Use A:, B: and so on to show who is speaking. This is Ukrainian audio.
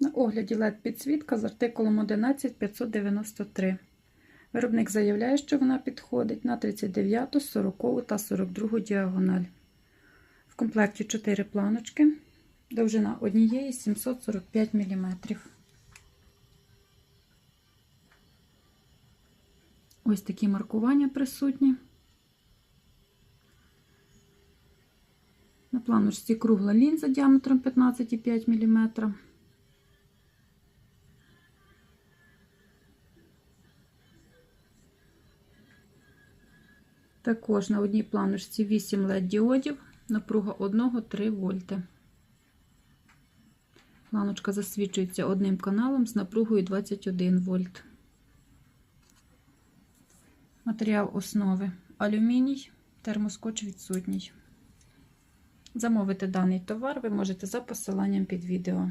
A: На огляді LED підсвітка з артикулом 11593. Виробник заявляє, що вона підходить на 39, 40 та 42 діагональ. В комплекті 4 планочки, довжина однієї 745 мм. Ось такі маркування присутні. На планочці кругла лінза діаметром 15,5 мм. Також на одній планочці 8 LED діодів, напруга 1-3 вольти. Планочка засвічується одним каналом з напругою 21 вольт. Матеріал основи алюміній, термоскоч відсутній. Замовити даний товар ви можете за посиланням під відео.